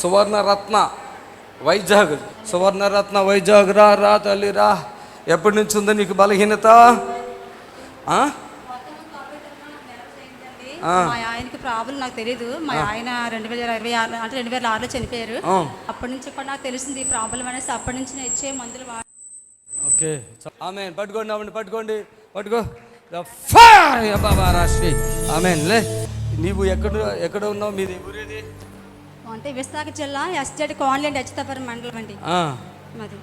సువర్ణరత్న వైజాగ్ సువర్ణరత్న వైజాగ్ రా రా తల్లి రా. ఎప్పటి నుంచి ఉందో నీకు బలహీనత. మా ఆయనకి ప్రాబ్లం నాకు తెలియదు మా ఆయన రెండు వేల ఇరవై ఆరు అంటే రెండు వేల ఆరులో చనిపోయారు. అప్పటి నుంచి కూడా నాకు తెలిసింది ఈ ప్రాబ్లం అనేసి. అప్పటి నుంచి నేను ఇచ్చే మందులు ఓకే. ఆమె పట్టుకోండి ఆమె పట్టుకోండి. పట్టుకో. బాబా రాశ్రీ. ఆమె లే. నీవు ఎక్కడ ఎక్కడ ఉన్నావు? మీది ఊరేది? అంటే విశాఖ జిల్లా ఎస్జెడ్ కాన్లెంట్ హెచ్తపురం మండలం అండి. మాది.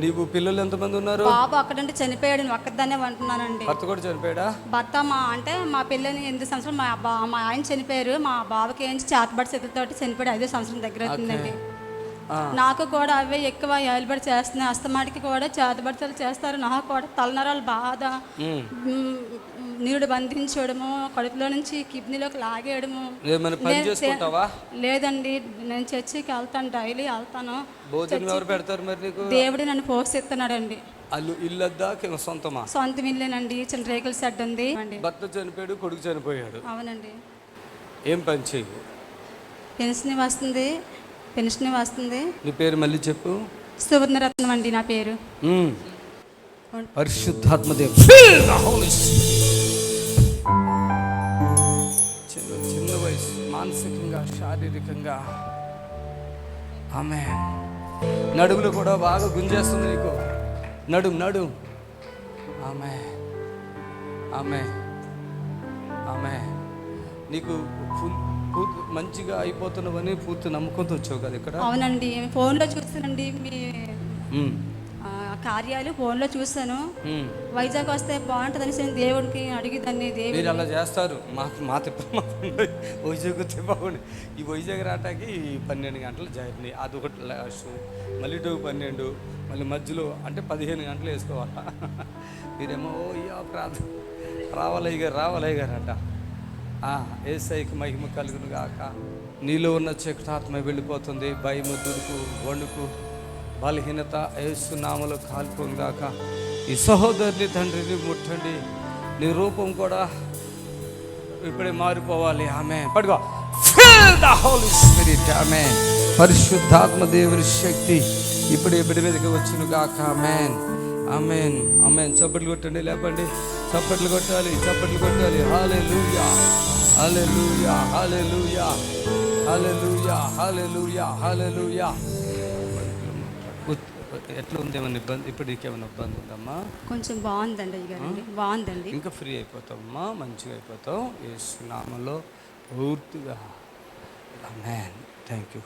నీవు పిల్లలు ఎంతమంది ఉన్నారు? బాబు అక్కడ నుండి చనిపోయాడు నేను ఒక్కదాన్నే ఉంటున్నానండి. భర్త కూడా చనిపోయాడా? భర్త మా అంటే మా పిల్లని ఎనిమిది సంవత్సరం మా బా మా ఆయన చనిపోయారు. మా బాబుకి ఏంచి చేతబడి చేతులతోటి చనిపోయాడు ఐదో సంవత్సరం దగ్గర అవుతుందండి. నాకు కూడా అవే ఎక్కువ ఏలుబడి చేస్తున్నాయి. అస్తమాటికి కూడా చేతబడితలు చేస్తారు. నాకు కూడా తలనరాలు బాధ నీరుడు బంధించడము కడుపులో నుంచి కిడ్నీలోకి లాగేయడము. లేదండి. నేను చర్చికి వెళ్తాను డైలీ వెళ్తాను. దేవుడు నన్ను పోషిస్తున్నాడండి. అల్లు ఇల్లద్దా? కింద సొంతమా? సొంత ఇల్లేనండి. చిన్న రేకుల సెడ్ ఉంది. అండి. భర్త చనిపోయాడు కొడుకు చనిపోయాడు. అవునండి. ఏం పని చేయవు పెన్షన్ వస్తుంది. పెన్షన్ వస్తుంది నీ పేరు మళ్ళీ చెప్పు. సువర్ణరత్నం అండి నా పేరు. పరిశుద్ధాత్మదేవ్. చిన్న చిన్న వయసు మానసికంగా శారీరకంగా. ఆమె నడుములు కూడా బాగా గుంజేస్తుంది నీకు. నడుం నడుం. ఆమె ఆమె ఆమె నీకు పూర్తి మంచిగా అయిపోతున్నవని పూర్తి నమ్మకంతో వచ్చావు కదా ఇక్కడ? అవునండి. ఫోన్లో చూస్తానండి మీ కార్యాలు ఫోన్లో చూస్తాను. వైజాగ్ వస్తే బాగుంటుంది అనేసి నేను దేవుడికి అడిగిదాన్ని దేవుడు మీరు అలా చేస్తారు. మాకు మా తిప్ప వైజాగ్ వస్తే బాగుంది ఈ వైజాగ్ రావటానికి పన్నెండు గంటలు జర్నీ అదొకటి లాస్ట్. మళ్ళీ టూ పన్నెండు. మళ్ళీ మధ్యలో అంటే పదిహేను గంటలు వేసుకోవాలా? మీరేమో ఓ ప్రార్థన రావాలయ్య గారు రావాలయ్య గారు అంట ఏసైకి మహిమ కలుగును గాక. నీలో ఉన్న చక్రాత్మ వెళ్ళిపోతుంది. భయము దుడుకు వణుకు బలహీనత ఏసునామలో కాల్పోను గాక. ఈ సహోదరుని తండ్రిని ముట్టండి. నీ రూపం కూడా ఇప్పుడే మారిపోవాలి. ఆమె పడుకో ఫిల్ ద హోలీ స్పిరిట్ ఆమె పరిశుద్ధాత్మ దేవుని శక్తి ఇప్పుడే బిడ్డ మీదకి వచ్చును గాక. మ్యాన్ ఆమెన్ ఆమెన్ చప్పట్లు కొట్టండి లేపండి. చప్పట్లు కొట్టాలి చప్పట్లు కొట్టాలి. హాలే లూయా హాలే లూయా హాలే లూయా హాలే లూయా హాలే లూయా హాలే లూయా ఎట్లా ఉంది? ఏమైనా ఇబ్బంది ఇప్పటికి ఏమైనా ఇబ్బంది ఉందమ్మా? కొంచెం బాగుందండి అయ్యగారండి బాగుందండి. ఇంకా ఫ్రీ అయిపోతావమ్మా. మంచిగా అయిపోతావు. ఏ నామంలో పూర్తిగా థ్యాంక్ యూ